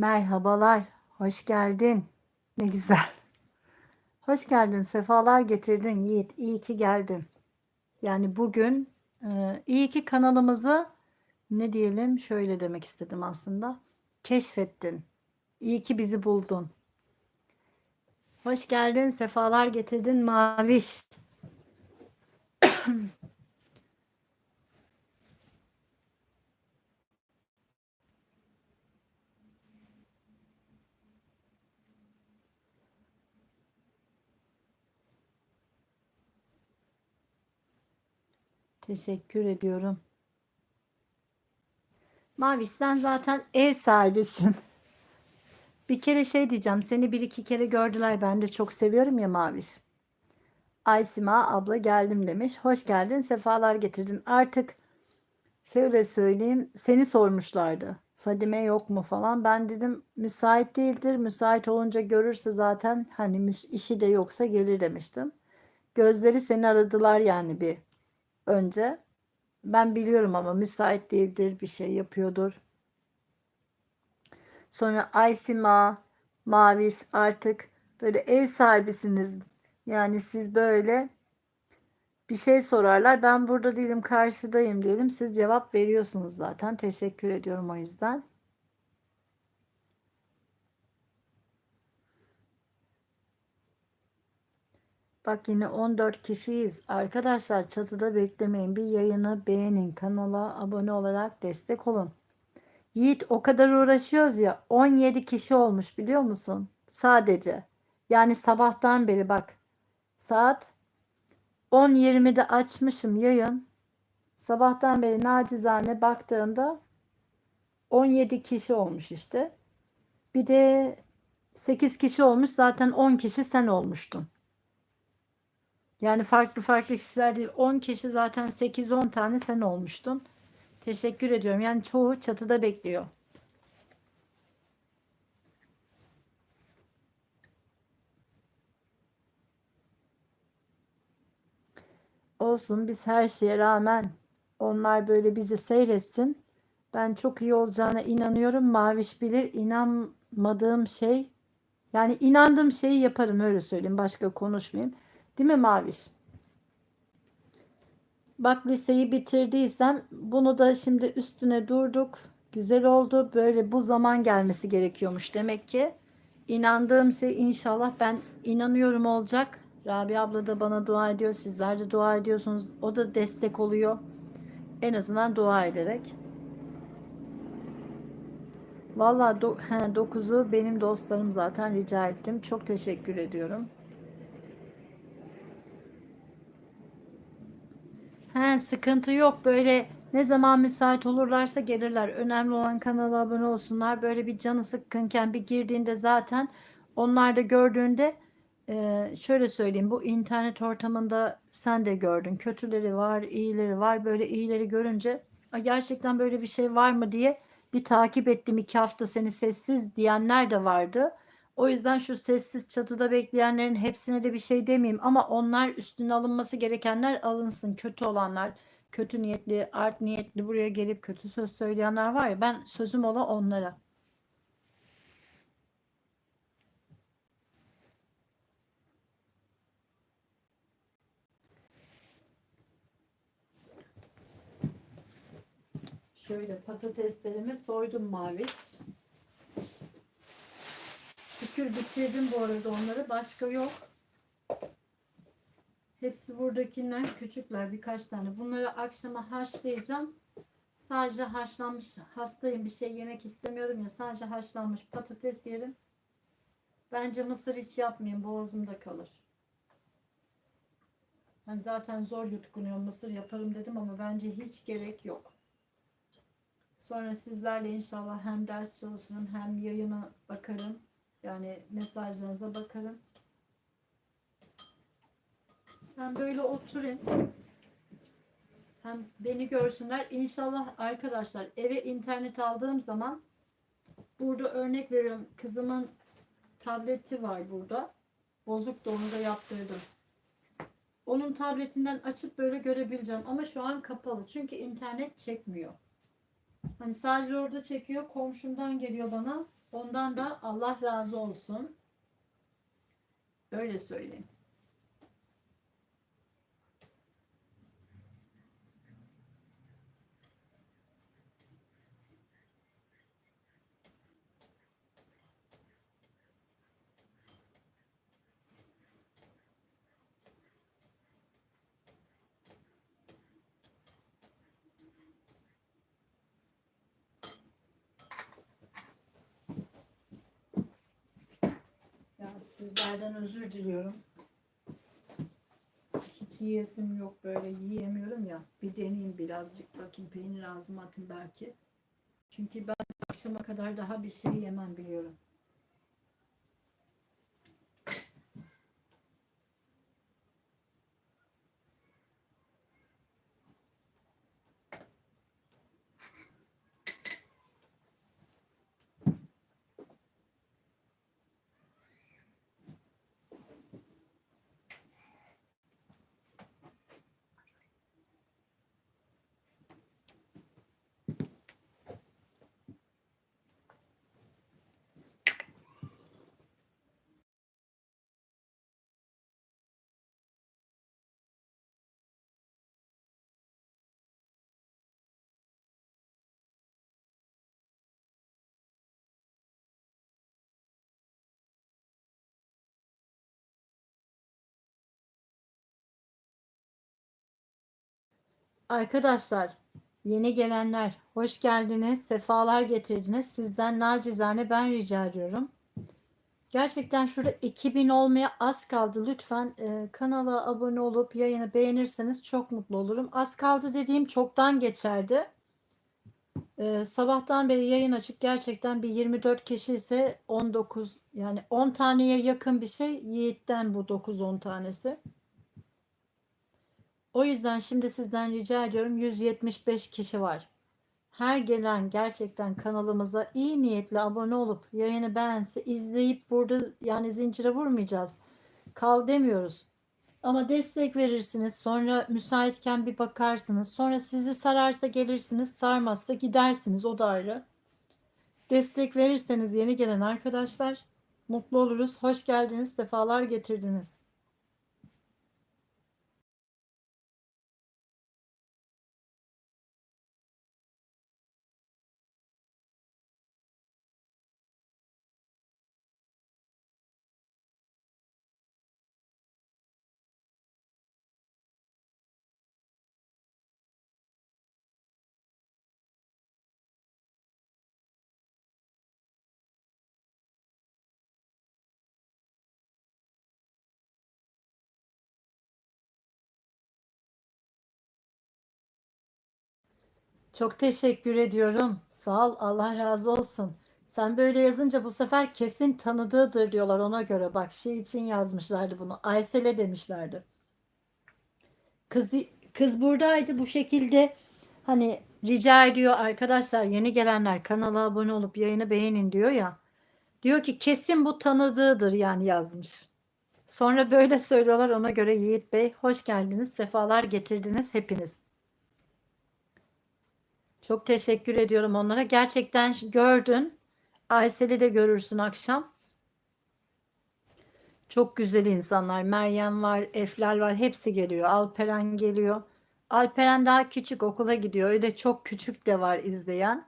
Merhabalar, hoş geldin. Ne güzel. Hoş geldin, sefalar getirdin Yiğit. İyi ki geldin. Yani bugün e, iyi ki kanalımızı ne diyelim şöyle demek istedim aslında. Keşfettin. İyi ki bizi buldun. Hoş geldin, sefalar getirdin Maviş. Teşekkür ediyorum. Maviş sen zaten ev sahibisin. Bir kere şey diyeceğim. Seni bir iki kere gördüler. Ben de çok seviyorum ya Maviş. Aysima abla geldim demiş. Hoş geldin. Sefalar getirdin. Artık şöyle söyleyeyim. Seni sormuşlardı. Fadime yok mu falan. Ben dedim müsait değildir. Müsait olunca görürse zaten hani işi de yoksa gelir demiştim. Gözleri seni aradılar yani bir önce. Ben biliyorum ama müsait değildir. Bir şey yapıyordur. Sonra Aysima, Maviş artık böyle ev sahibisiniz. Yani siz böyle bir şey sorarlar. Ben burada değilim, karşıdayım diyelim. Siz cevap veriyorsunuz zaten. Teşekkür ediyorum o yüzden. Bak yine 14 kişiyiz. Arkadaşlar çatıda beklemeyin. Bir yayını beğenin. Kanala abone olarak destek olun. Yiğit o kadar uğraşıyoruz ya 17 kişi olmuş biliyor musun? Sadece. Yani sabahtan beri bak. Saat 10.20'de açmışım yayın. Sabahtan beri nacizane baktığımda 17 kişi olmuş işte. Bir de 8 kişi olmuş zaten 10 kişi sen olmuştun. Yani farklı farklı kişiler değil 10 kişi zaten 8-10 tane sen olmuştun. Teşekkür ediyorum. Yani çoğu çatıda bekliyor. Olsun biz her şeye rağmen onlar böyle bizi seyretsin. Ben çok iyi olacağına inanıyorum. Maviş bilir. İnanmadığım şey yani inandığım şeyi yaparım öyle söyleyeyim. Başka konuşmayayım. Değil mi Maviş? Bak liseyi bitirdiysem bunu da şimdi üstüne durduk. Güzel oldu. Böyle bu zaman gelmesi gerekiyormuş demek ki. İnandığım şey inşallah ben inanıyorum olacak. Rabia abla da bana dua ediyor. Sizler de dua ediyorsunuz. O da destek oluyor. En azından dua ederek. Valla do 9'u benim dostlarım zaten rica ettim. Çok teşekkür ediyorum. He, sıkıntı yok. Böyle ne zaman müsait olurlarsa gelirler. Önemli olan kanala abone olsunlar. Böyle bir canı sıkkınken bir girdiğinde zaten onlar da gördüğünde e, şöyle söyleyeyim. Bu internet ortamında sen de gördün. Kötüleri var, iyileri var. Böyle iyileri görünce "Ay, gerçekten böyle bir şey var mı diye bir takip ettim. iki hafta seni sessiz diyenler de vardı. O yüzden şu sessiz çatıda bekleyenlerin hepsine de bir şey demeyeyim ama onlar üstüne alınması gerekenler alınsın. Kötü olanlar, kötü niyetli, art niyetli buraya gelip kötü söz söyleyenler var ya ben sözüm ola onlara. Şöyle patateslerimi soydum maviş. Şükür bitirdim bu arada onları. Başka yok. Hepsi buradakiler küçükler birkaç tane. Bunları akşama haşlayacağım. Sadece haşlanmış hastayım bir şey yemek istemiyorum ya sadece haşlanmış patates yerim. Bence mısır hiç yapmayayım boğazımda kalır. Hani zaten zor yutkunuyorum mısır yaparım dedim ama bence hiç gerek yok. Sonra sizlerle inşallah hem ders çalışırım hem yayına bakarım. Yani mesajlarınıza bakarım. Ben böyle oturayım. Hem beni görsünler. İnşallah arkadaşlar eve internet aldığım zaman burada örnek veriyorum. Kızımın tableti var burada. Bozuk da onu da yaptırdım. Onun tabletinden açıp böyle görebileceğim. Ama şu an kapalı. Çünkü internet çekmiyor. Hani sadece orada çekiyor. Komşumdan geliyor bana. Ondan da Allah razı olsun. Öyle söyleyeyim. Ya sizlerden özür diliyorum. Hiç yiyesim yok böyle yiyemiyorum ya. Bir deneyeyim birazcık bakayım peynir ağzıma atayım belki. Çünkü ben akşama kadar daha bir şey yemem biliyorum. Arkadaşlar, yeni gelenler hoş geldiniz, sefalar getirdiniz. Sizden nacizane ben rica ediyorum. Gerçekten şurada 2000 olmaya az kaldı. Lütfen e, kanala abone olup yayını beğenirseniz çok mutlu olurum. Az kaldı dediğim çoktan geçerdi. E, sabahtan beri yayın açık. Gerçekten bir 24 kişi ise 19 yani 10 taneye yakın bir şey. Yiğit'ten bu 9-10 tanesi. O yüzden şimdi sizden rica ediyorum 175 kişi var. Her gelen gerçekten kanalımıza iyi niyetle abone olup yayını beğense izleyip burada yani zincire vurmayacağız. Kal demiyoruz. Ama destek verirsiniz. Sonra müsaitken bir bakarsınız. Sonra sizi sararsa gelirsiniz. Sarmazsa gidersiniz. O da ayrı. Destek verirseniz yeni gelen arkadaşlar mutlu oluruz. Hoş geldiniz. Sefalar getirdiniz. Çok teşekkür ediyorum. Sağ ol. Allah razı olsun. Sen böyle yazınca bu sefer kesin tanıdığıdır diyorlar ona göre. Bak şey için yazmışlardı bunu. Aysel'e demişlerdi. Kız kız buradaydı bu şekilde hani rica ediyor arkadaşlar yeni gelenler kanala abone olup yayını beğenin diyor ya. Diyor ki kesin bu tanıdığıdır yani yazmış. Sonra böyle söylüyorlar ona göre Yiğit Bey hoş geldiniz. Sefalar getirdiniz hepiniz. Çok teşekkür ediyorum onlara. Gerçekten gördün. Aysel'i de görürsün akşam. Çok güzel insanlar. Meryem var, Eflal var. Hepsi geliyor. Alperen geliyor. Alperen daha küçük okula gidiyor. Öyle çok küçük de var izleyen.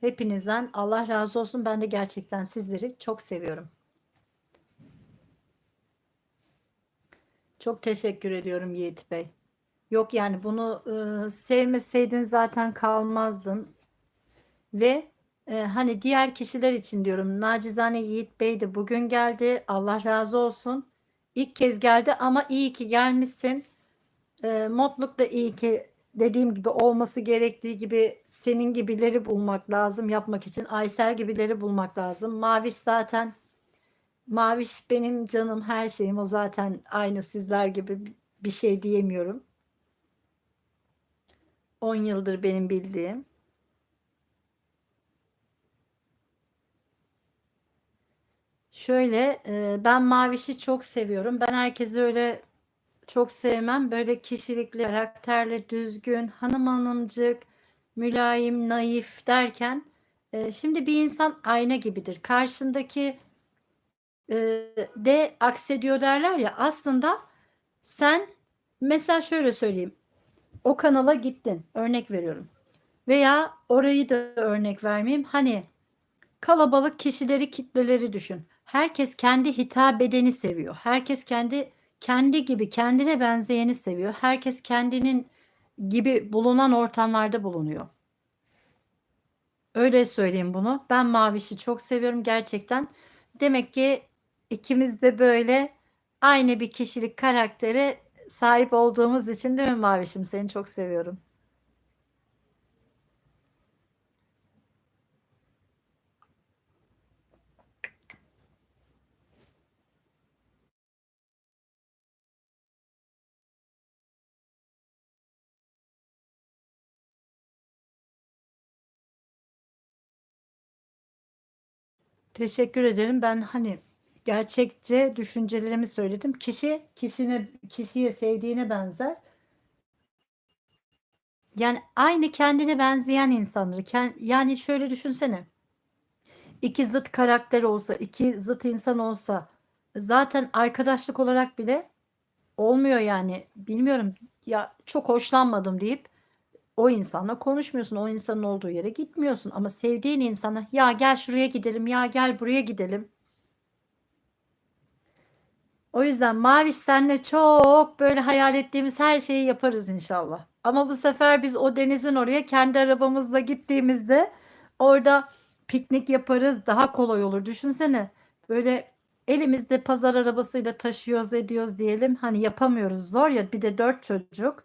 Hepinizden Allah razı olsun. Ben de gerçekten sizleri çok seviyorum. Çok teşekkür ediyorum Yiğit Bey. Yok yani bunu e, sevmeseydin zaten kalmazdın. Ve e, hani diğer kişiler için diyorum. Nacizane Yiğit Bey de bugün geldi. Allah razı olsun. İlk kez geldi ama iyi ki gelmişsin. E, Mutluluk da iyi ki dediğim gibi olması gerektiği gibi senin gibileri bulmak lazım yapmak için. Aysel gibileri bulmak lazım. Maviş zaten Maviş benim canım her şeyim. O zaten aynı sizler gibi bir şey diyemiyorum. 10 yıldır benim bildiğim. Şöyle e, ben Maviş'i çok seviyorum. Ben herkesi öyle çok sevmem. Böyle kişilikli, karakterli, düzgün, hanım hanımcık, mülayim, naif derken Eee, şimdi bir insan ayna gibidir. Karşındaki, eee, de aksediyor derler ya, aslında sen mesela şöyle söyleyeyim, o kanala gittin, örnek veriyorum veya orayı da örnek vermeyeyim. Hani kalabalık kişileri, kitleleri düşün. Herkes kendi hitap edeni seviyor. Herkes kendi kendi gibi, kendine benzeyeni seviyor. Herkes kendinin gibi bulunan ortamlarda bulunuyor. Öyle söyleyeyim bunu. Ben Maviş'i çok seviyorum gerçekten. Demek ki ikimiz de böyle aynı bir kişilik, karaktere sahip olduğumuz için değil mi Maviş'im? Seni çok seviyorum. Teşekkür ederim. Ben, hani, gerçekçe düşüncelerimi söyledim. Kişi, kişine kişiye sevdiğine benzer. Yani, aynı kendine benzeyen insanları, yani, şöyle düşünsene 2 zıt karakter olsa, 2 zıt insan olsa zaten arkadaşlık olarak bile olmuyor yani. Bilmiyorum, ya, çok hoşlanmadım deyip o insanla konuşmuyorsun. O insanın olduğu yere gitmiyorsun ama sevdiğin insana, "Ya, gel şuraya gidelim, ya, gel buraya gidelim." O yüzden Maviş senle çok böyle hayal ettiğimiz her şeyi yaparız inşallah. Ama bu sefer biz o denizin oraya kendi arabamızla gittiğimizde orada piknik yaparız, daha kolay olur. Düşünsene, böyle elimizde pazar arabasıyla taşıyoruz, ediyoruz diyelim. Hani yapamıyoruz, zor ya. Bir de 4 çocuk.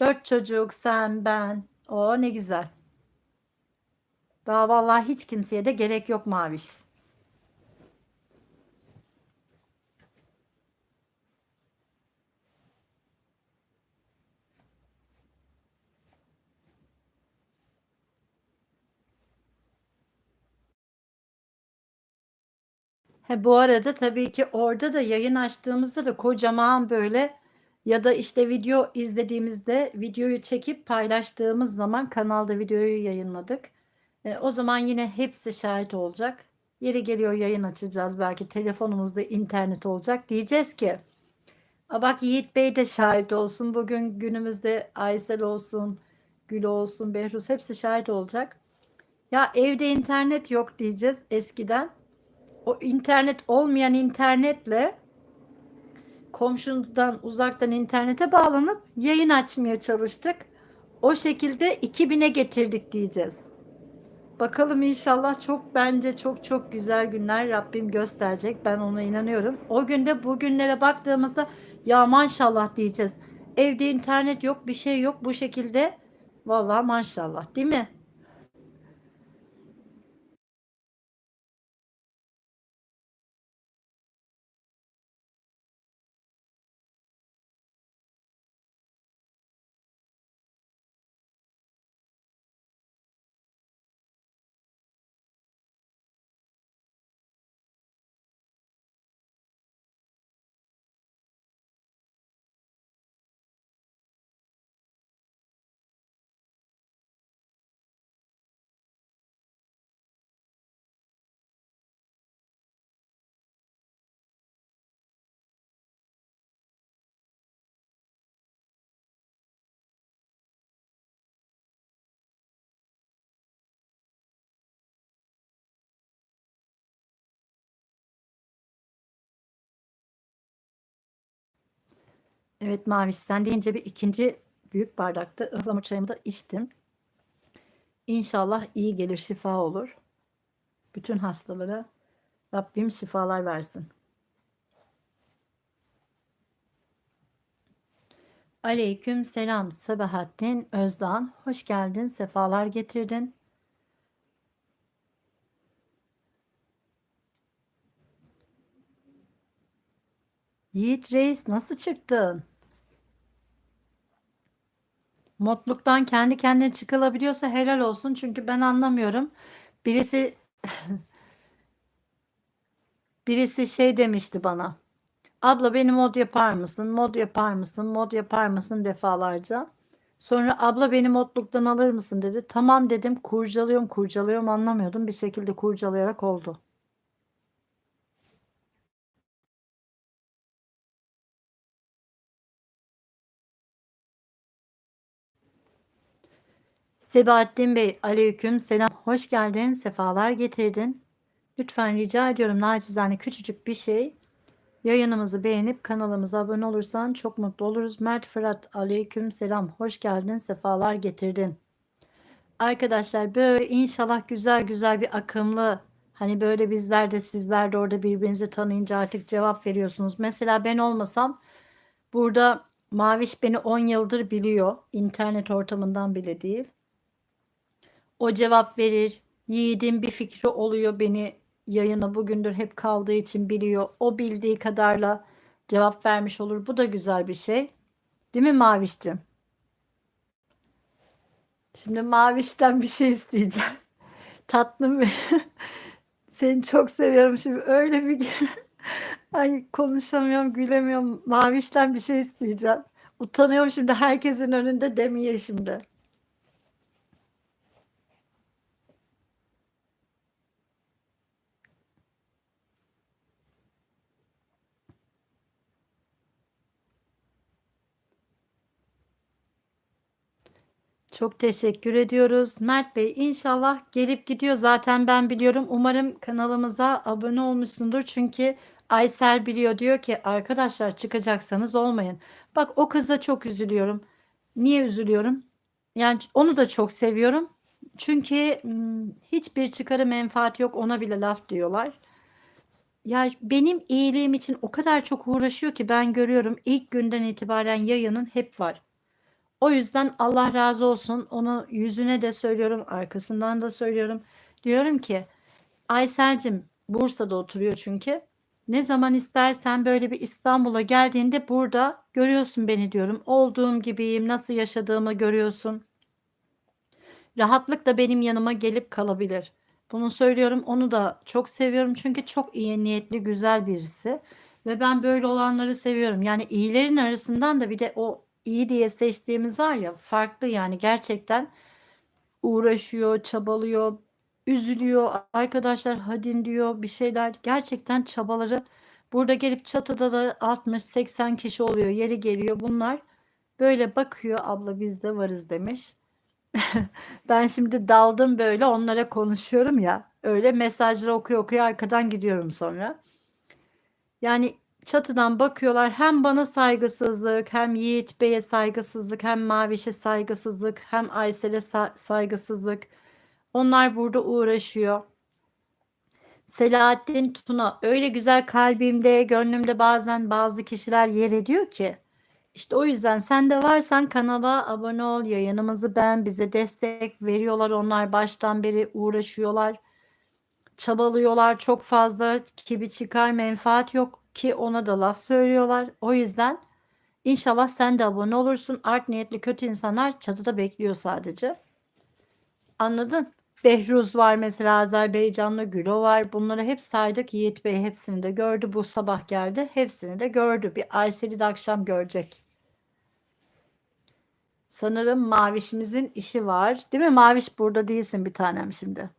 4 çocuk, sen, ben. O, ne güzel. Daha vallahi hiç kimseye de gerek yok Maviş. He, bu arada tabii ki orada da yayın açtığımızda da kocaman böyle ya da, işte, video izlediğimizde videoyu çekip paylaştığımız zaman kanalda videoyu yayınladık. Eee, o zaman yine hepsi şahit olacak. Yeri geliyor yayın açacağız, belki telefonumuzda internet olacak. Diyeceğiz ki, "A, bak Yiğit Bey de şahit olsun. Bugün günümüzde Aysel olsun, Gül olsun, Behruz hepsi şahit olacak." "Ya, evde internet yok." diyeceğiz eskiden. O internet olmayan internetle komşudan uzaktan internete bağlanıp yayın açmaya çalıştık. O şekilde 2000'e getirdik diyeceğiz. Bakalım inşallah çok bence çok çok güzel günler Rabbim gösterecek. Ben ona inanıyorum. O günde bugünlere baktığımızda ya maşallah diyeceğiz. Evde internet yok, bir şey yok bu şekilde. Vallahi maşallah, değil mi? Evet, Maviş, sen deyince bir 2'nci büyük bardakta ıhlamur çayımı da içtim. İnşallah iyi gelir, şifa olur. Bütün hastalara Rabbim şifalar versin. Aleykümselam Sabahattin Özdan. Hoş geldin, sefalar getirdin. Yiğit Reis nasıl çıktın? Modluktan kendi kendine çıkılabiliyorsa helal olsun. Çünkü ben anlamıyorum. Birisi birisi şey demişti bana. Abla beni mod yapar mısın? Mod yapar mısın? Mod yapar mısın defalarca. Sonra abla beni Motluk'tan alır mısın dedi. Tamam dedim. Kurcalıyorum kurcalıyorum anlamıyordum. Bir şekilde kurcalayarak oldu. Sebahattin Bey, aleyküm selam. Hoş geldin, sefalar getirdin. Lütfen rica ediyorum naçizane küçücük bir şey. Yayınımızı beğenip kanalımıza abone olursan çok mutlu oluruz. Mert Fırat, aleyküm selam. Hoş geldin, sefalar getirdin. Arkadaşlar böyle inşallah güzel güzel bir akımlı hani böyle bizler de sizler de orada birbirinizi tanıyınca artık cevap veriyorsunuz. Mesela ben olmasam burada Maviş beni 10 yıldır biliyor. internet ortamından bile değil. O cevap verir. Yiğidin bir fikri oluyor beni yayına bugündür hep kaldığı için biliyor. O bildiği kadarla cevap vermiş olur. Bu da güzel bir şey. Değil mi Maviş'cim? Şimdi Maviş'ten bir şey isteyeceğim. Tatlım Seni çok seviyorum şimdi. Öyle bir ay konuşamıyorum, gülemiyorum. Maviş'ten bir şey isteyeceğim. Utanıyorum şimdi herkesin önünde demeye şimdi. Çok teşekkür ediyoruz. Mert Bey inşallah gelip gidiyor. Zaten ben biliyorum. Umarım kanalımıza abone olmuşsundur. Çünkü Aysel biliyor diyor ki arkadaşlar çıkacaksanız olmayın. Bak o kıza çok üzülüyorum. Niye üzülüyorum? Yani onu da çok seviyorum. Çünkü hiçbir çıkarı menfaat yok ona bile laf diyorlar. Ya benim iyiliğim için o kadar çok uğraşıyor ki ben görüyorum ilk günden itibaren yayının hep var. O yüzden Allah razı olsun. Onu yüzüne de söylüyorum, arkasından da söylüyorum. Diyorum ki Aysel'cim Bursa'da oturuyor çünkü. Ne zaman istersen böyle bir İstanbul'a geldiğinde burada görüyorsun beni diyorum. Olduğum gibiyim, nasıl yaşadığımı görüyorsun. Rahatlıkla benim yanıma gelip kalabilir. Bunu söylüyorum. Onu da çok seviyorum çünkü çok iyi niyetli, güzel birisi ve ben böyle olanları seviyorum. Yani iyilerin arasından da bir de o iyi diye seçtiğimiz var ya farklı yani gerçekten uğraşıyor, çabalıyor, üzülüyor. Arkadaşlar hadin diyor bir şeyler. Gerçekten çabaları burada gelip çatıda da 60-80 kişi oluyor. Yeri geliyor bunlar. Böyle bakıyor abla biz de varız demiş. ben şimdi daldım böyle onlara konuşuyorum ya. Öyle mesajları okuyor okuyor arkadan gidiyorum sonra. Yani çatıdan bakıyorlar hem bana saygısızlık hem Yiğit Bey'e saygısızlık hem Maviş'e saygısızlık hem Aysel'e sa- saygısızlık. Onlar burada uğraşıyor. Selahattin Tuna öyle güzel kalbimde gönlümde bazen bazı kişiler yer ediyor ki. İşte o yüzden sen de varsan kanala abone ol, yayınımızı beğen, bize destek veriyorlar. Onlar baştan beri uğraşıyorlar. Çabalıyorlar çok fazla. Kibi çıkar menfaat yok ki ona da laf söylüyorlar. O yüzden inşallah sen de abone olursun. Art niyetli kötü insanlar çatıda bekliyor sadece. Anladın? Behruz var mesela Azerbaycanlı Gülo var. Bunları hep saydık. Yiğit Bey hepsini de gördü. Bu sabah geldi. Hepsini de gördü. Bir Aysel'i de akşam görecek. Sanırım Maviş'imizin işi var. Değil mi Maviş burada değilsin bir tanem şimdi.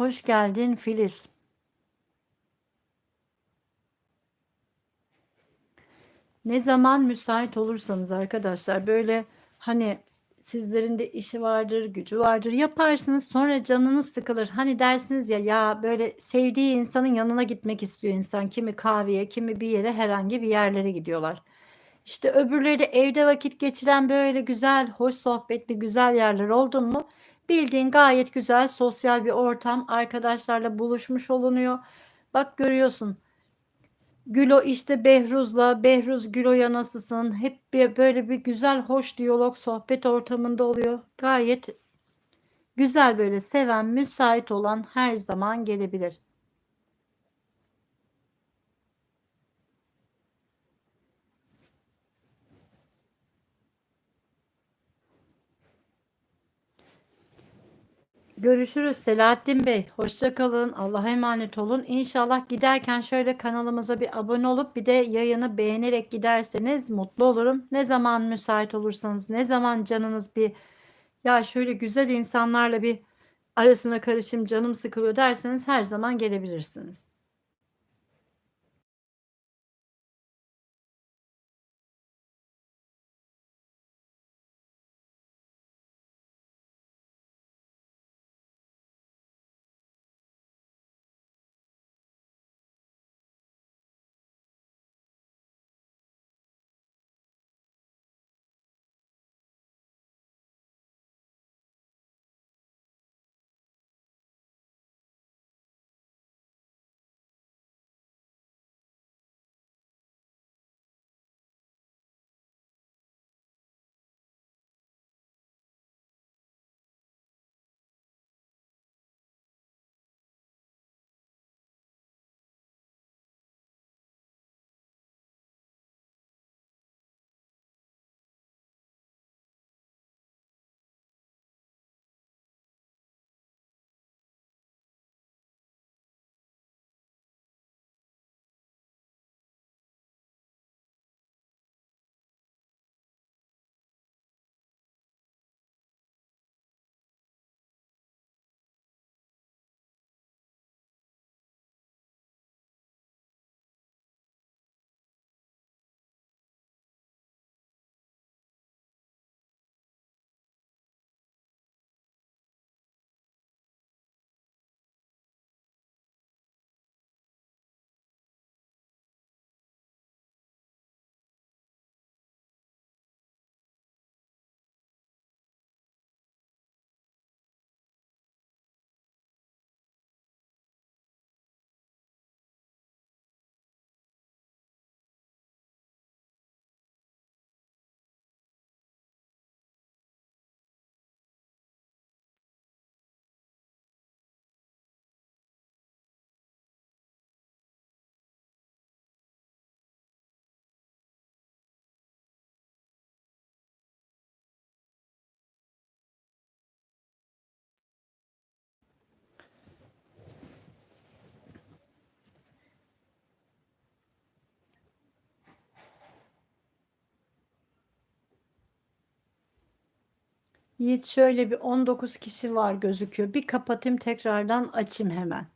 Hoş geldin Filiz. Ne zaman müsait olursanız arkadaşlar böyle hani sizlerin de işi vardır, gücü vardır. Yaparsınız sonra canınız sıkılır. Hani dersiniz ya ya böyle sevdiği insanın yanına gitmek istiyor insan. Kimi kahveye, kimi bir yere herhangi bir yerlere gidiyorlar. İşte öbürleri de evde vakit geçiren böyle güzel, hoş sohbetli, güzel yerler oldu mu Bildiğin gayet güzel sosyal bir ortam. Arkadaşlarla buluşmuş olunuyor. Bak görüyorsun. Gülo işte Behruz'la, Behruz Gülo'ya nasılsın? Hep bir, böyle bir güzel, hoş diyalog, sohbet ortamında oluyor. Gayet güzel böyle seven, müsait olan her zaman gelebilir. Hoş geldin. Sefalar getirdin. Mert Bey, aleyküm selam. Hoş geldin. Sefalar getirdin. Mert Bey, inşallah gelip gidiyor. Zaten ben biliyorum. Umarım kanalımıza abone olursan çok mutlu oluruz. Görüşürüz Selahattin Bey. Hoşça kalın. Allah'a emanet olun. İnşallah giderken şöyle kanalımıza bir abone olup bir de yayını beğenerek giderseniz mutlu olurum. Ne zaman müsait olursanız, ne zaman canınız bir ya şöyle güzel insanlarla bir arasına karışım canım sıkılıyor derseniz her zaman gelebilirsiniz. Yiğit şöyle bir 19 kişi var gözüküyor. Bir kapatayım tekrardan açayım hemen.